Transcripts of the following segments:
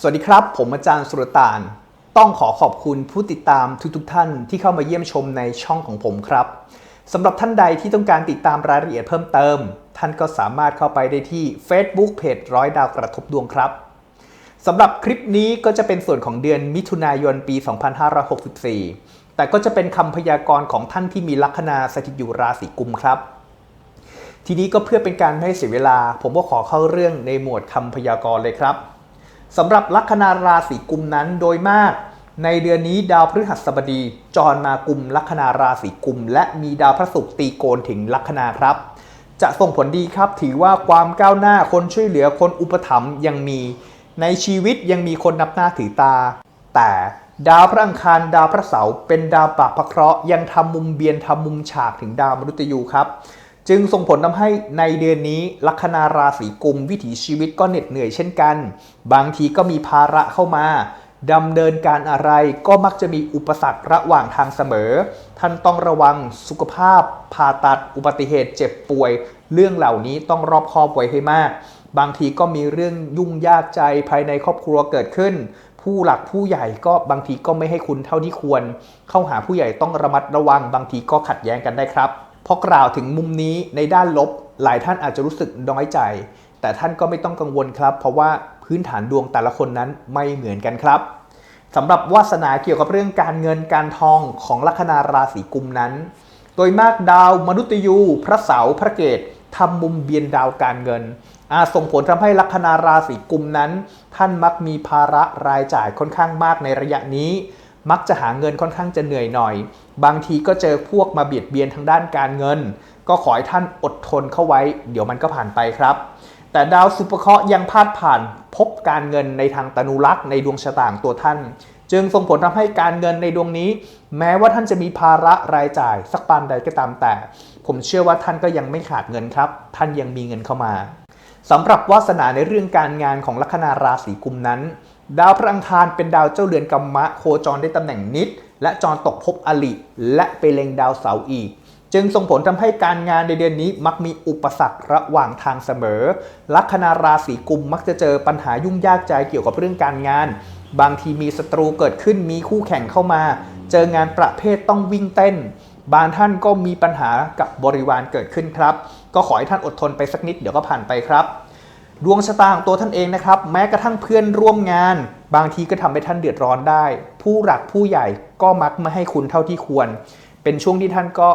สวัสดีครับ ผมอาจารย์สุรตาน ต้องขอขอบคุณผู้ติดตามทุกๆทท่านที่เข้ามาเยี่ยมชมในช่องของผมครับสำหรับท่านใดที่ต้องการติดตามรายละเอียดเพิ่มเติม ท่านก็สามารถเข้าไปได้ที่ Facebook เพจร้อยดาวกระทบดวงครับสำหรับคลิปนี้ก็จะเป็นส่วนของเดือนมิถุนายนปี 2564 แต่ก็จะเป็นคำพยากรณ์ของท่านที่มีลัคนาสถิตอยู่ราศีกุมครับ ทีนี้ก็เพื่อเป็นการไม่ให้เสียเวลา ผมก็ขอเข้าเรื่องในหมวดคำพยากรณ์เลยครับ สำหรับลัคนาราศีกุมนั้นโดยมาก ในเดือนนี้ดาวพฤหัสบดีจรมากุมลัคนาราศีกุม และมีดาวพระศุกร์ตีโกนถึงลัคนาครับ จะส่งผลดีครับถือว่าความก้าวหน้าคนช่วยเหลือคนอุปถัมภ์ยังมี ในชีวิตยังมีคนนับหน้าถือตา แต่ดาวพระอังคารดาวพระเสาร์เป็นดาวปากพระเคราะห์ยังทำมุมเบียนทำมุมฉากถึงดาวมฤตยูครับ จึงส่งผลทำให้ในเดือนนี้ลัคนาราศีกุมวิถีชีวิตก็เหน็ดเหนื่อยเช่นกัน บางทีก็มีภาระเข้ามาดำเนินการอะไรก็มักจะมีอุปสรรคระหว่างทางเสมอ ท่านต้องระวังสุขภาพผ่าตัดอุบัติเหตุเจ็บป่วย เรื่องเหล่านี้ต้องรอบคอบไว้ให้มาก บางทีก็มีเรื่องยุ่งยากใจภายในครอบครัวเกิดขึ้น ผู้หลักผู้ใหญ่ก็บางทีก็ไม่ให้คุณเท่าที่ควร เข้าหาผู้ใหญ่ต้องระมัดระวังบางทีก็ขัดแย้งกันได้ครับ พอกล่าวถึงมุมนี้ในด้านลบ หลายท่านอาจจะรู้สึกน้อยใจ แต่ท่านก็ไม่ต้องกังวลครับ เพราะว่าพื้นฐานดวงแต่ละคนนั้นไม่เหมือนกันครับสำหรับวาสนาเกี่ยวกับเรื่องการเงินการทองของลัคนาราศีกุมนั้น โดยมากดาวมนุษยู พระเสาร์พระเกตทำมุมเบียนดาวการเงินอาจส่งผลทำให้ลัคนาราศีกุมนั้น ท่านมักมีภาระรายจ่ายค่อนข้างมากในระยะนี้ มักจะหาเงินค่อนข้างจะเหนื่อยหน่อย บางทีก็เจอพวกมาเบียดเบียนทางด้านการเงิน ก็ขอให้ท่านอดทนเข้าไว้ เดี๋ยวมันก็ผ่านไปครับ แต่ดาวสุภเคราะห์ยังพาดผ่านพบการเงินในทางตนุรักษ์ในดวงชะตาของตัวท่าน จึงส่งผลทำให้การเงินในดวงนี้ แม้ว่าท่านจะมีภาระรายจ่าย สักปานใดก็ตามแต่ ผมเชื่อว่าท่านก็ยังไม่ขาดเงินครับ ท่านยังมีเงินเข้ามา สำหรับวาสนาในเรื่องการงานของลัคนาราศีกุมนั้น ดาวพระอังคารเป็นดาวเจ้าเรือนกัมมะโคจรได้ตำแหน่งนิด และจรตกภพอลิ และไปเล็งดาวเสาร์อีก จึงส่งผลทำให้การงานในเดือนนี้มักมีอุปสรรคระหว่างทางเสมอ ลัคนาราศีกุมมักจะเจอปัญหายุ่งยากใจเกี่ยวกับเรื่องการงาน บางทีมีศัตรูเกิดขึ้นมีคู่แข่งเข้ามา เจองานประเภทต้องวิ่งเต้น บางท่านก็มีปัญหากับบริวารเกิดขึ้นครับ ก็ขอให้ท่านอดทนไปสักนิดเดี๋ยวก็ผ่านไปครับ ดวงชะตาของตัวท่านเองนะครับ แม้กระทั่งเพื่อนร่วมงาน บางทีก็ทำให้ท่านเดือดร้อนได้ ผู้หลักผู้ใหญ่ก็มักไม่ให้คุณเท่าที่ควร เป็นช่วงที่ท่านก็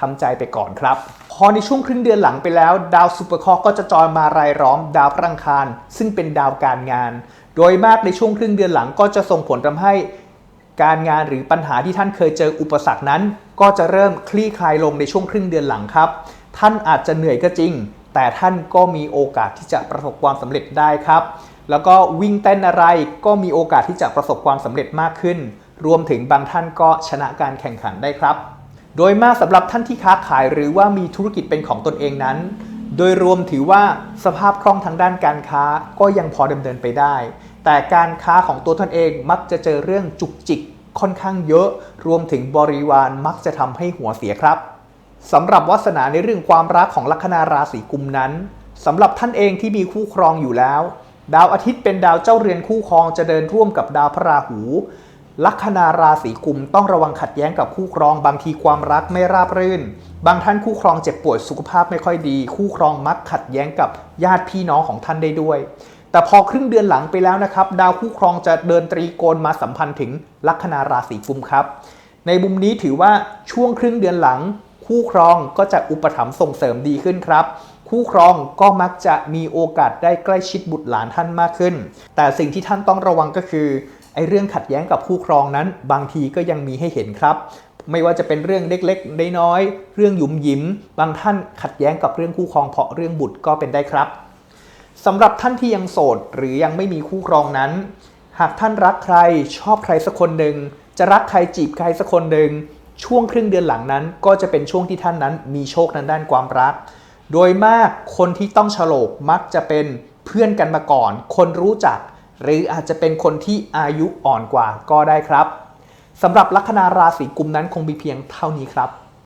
ทำใจไปก่อนครับ พอในช่วงครึ่งเดือนหลังไปแล้ว ดาวซุปเปอร์คอร์ก็จะจอยมารายล้อมดาวพระังคาร ซึ่งเป็นดาวการงาน โดยมากในช่วงครึ่งเดือนหลังก็จะส่งผลทำให้การงานหรือปัญหาที่ท่านเคยเจออุปสรรคนั้น ก็จะเริ่มคลี่คลายลงในช่วงครึ่งเดือนหลังครับ ท่านอาจจะเหนื่อยก็จริง แต่ท่านก็มีโอกาสที่จะประสบความสำเร็จได้ครับ แล้วก็วิ่งเต้นอะไรก็มีโอกาสที่จะประสบความสำเร็จมากขึ้น รวมถึงบางท่านก็ชนะการแข่งขันได้ครับ โดยมากสำหรับท่านที่ค้าขายหรือว่ามีธุรกิจเป็นของตนเองนั้น โดยรวมถือว่าสภาพคล่องทางด้านการค้าก็ยังพอดำเนินไปได้ แต่การค้าของตัวท่านเองมักจะเจอเรื่องจุกจิกค่อนข้างเยอะ รวมถึงบริวารมักจะทำให้หัวเสียครับ สำหรับวาสนาในเรื่องความรักของลัคนาราศีกุมนั้นสำหรับท่านเองที่มีคู่ครองอยู่แล้ว ดาวอาทิตย์เป็นดาวเจ้าเรือนคู่ครองจะเดินร่วมกับดาวพระราหู ลัคนาราศีกุมต้องระวังขัดแย้งกับคู่ครองบางทีความรักไม่ราบรื่น บางท่านคู่ครองเจ็บป่วยสุขภาพไม่ค่อยดี คู่ครองมักขัดแย้งกับญาติพี่น้องของท่านได้ด้วย แต่พอครึ่งเดือนหลังไปแล้วนะครับ ดาวคู่ครองจะเดินตรีโกณมาสัมพันธ์ถึงลัคนาราศีกุมครับ ในมุมนี้ถือว่าช่วงครึ่งเดือนหลัง คู่ครองก็จะอุปถัมภ์ส่งเสริมดีขึ้นครับ คู่ครองก็มักจะมีโอกาสได้ใกล้ชิดบุตรหลานท่านมากขึ้น แต่สิ่งที่ท่านต้องระวังก็คือไอ้เรื่องขัดแย้งกับคู่ครองนั้น บางทีก็ยังมีให้เห็นครับ ไม่ว่าจะเป็นเรื่องเล็กๆน้อยๆเรื่องหยุมหยิม บางท่านขัดแย้งกับเรื่องคู่ครองเพราะเรื่องบุตรก็เป็นได้ครับสำหรับท่านที่ยังโสดหรือยังไม่มีคู่ครองนั้น หากท่านรักใครชอบใครสักคนหนึ่งจะรักใครจีบใครสักคนหนึ่ง ช่วงครึ่งเดือนหลังนั้นก็จะเป็นช่วงที่ท่านนั้นมีโชคในด้านความรัก โดยมากคนที่ต้องฉลกมักจะเป็นเพื่อนกันมาก่อน คนรู้จัก หรืออาจจะเป็นคนที่อายุอ่อนกว่าก็ได้ครับสำหรับลัคนาราศีกุมนั้นคงมีเพียงเท่านี้ครับ